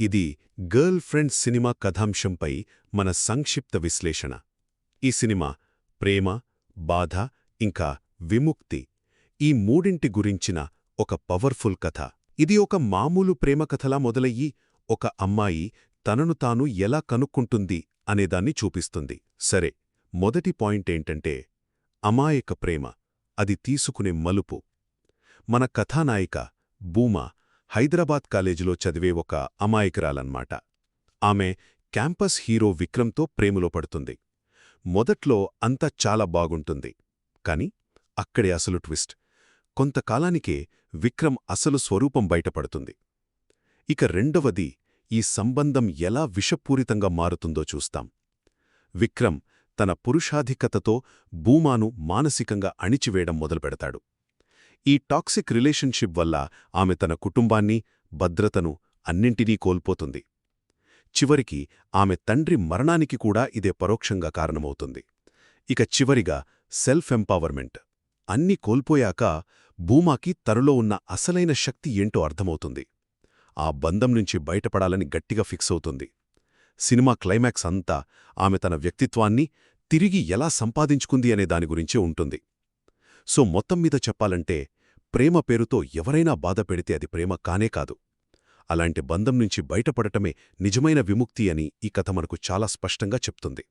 ఇది girl friend cinema కథాంశంపై మన సంక్షిప్త విశ్లేషణ. ఈ సినిమా ప్రేమ బాధ ఇంకా విముక్తి ఈ మూడింటి గురించిన ఒక పవర్ఫుల్ కథ. ఇది ఒక మామూలు ప్రేమ కథలా మొదలయ్యి ఒక అమ్మాయి తనను తాను ఎలా కనుక్కుంటుంది అనేదాన్ని చూపిస్తుంది. సరే మొదటి పాయింట్ ఏంటంటే అమాయక ప్రేమ. అది తీసుకునే మలుపు. మన కథానాయిక భూమా హైదరాబాద్ కాలేజీలో చదివే ఒక అమాయకురాలన్నమాట. ఆమె క్యాంపస్ హీరో విక్రమ్తో ప్రేమలో పడుతుంది. మొదట్లో అంతా చాలా బాగుంటుంది. కాని అక్కడే అసలు ట్విస్ట్. కొంతకాలానికే విక్రమ్ అసలు స్వరూపం బయటపడుతుంది. ఇక రెండవది ఈ సంబంధం ఎలా విషపూరితంగా మారుతుందో చూస్తాం. విక్రమ్ తన పురుషాధికతతో భూమాను మానసికంగా అణిచివేయడం మొదలుపెడతాడు. ఈ టాక్సిక్ రిలేషన్షిప్ వల్ల ఆమె తన కుటుంబాన్ని భద్రతను అన్నింటినీ కోల్పోతుంది. చివరికి ఆమె తండ్రి మరణానికి కూడా ఇదే పరోక్షంగా కారణమవుతుంది. ఇక చివరిగా సెల్ఫ్ ఎంపవర్మెంట్ అన్ని కోల్పోయాక భూమాకి తనలో ఉన్న అసలైన శక్తి ఏంటో అర్థమవుతుంది. ఆ బంధం నుంచి బయటపడాలని గట్టిగా ఫిక్స్ అవుతుంది. సినిమా క్లైమాక్స్ అంతా ఆమె తన వ్యక్తిత్వాన్ని తిరిగి ఎలా సంపాదించుకుంది అనే దాని గురించే ఉంటుంది. సో మొత్తం మీద చెప్పాలంటే ప్రేమ పేరుతో ఎవరైనా బాధ పెడితే అది ప్రేమ కానే కాదు. అలాంటి బంధం నుంచి బయటపడటమే నిజమైన విముక్తి అని ఈ కథ మనకు చాలా స్పష్టంగా చెప్తుంది.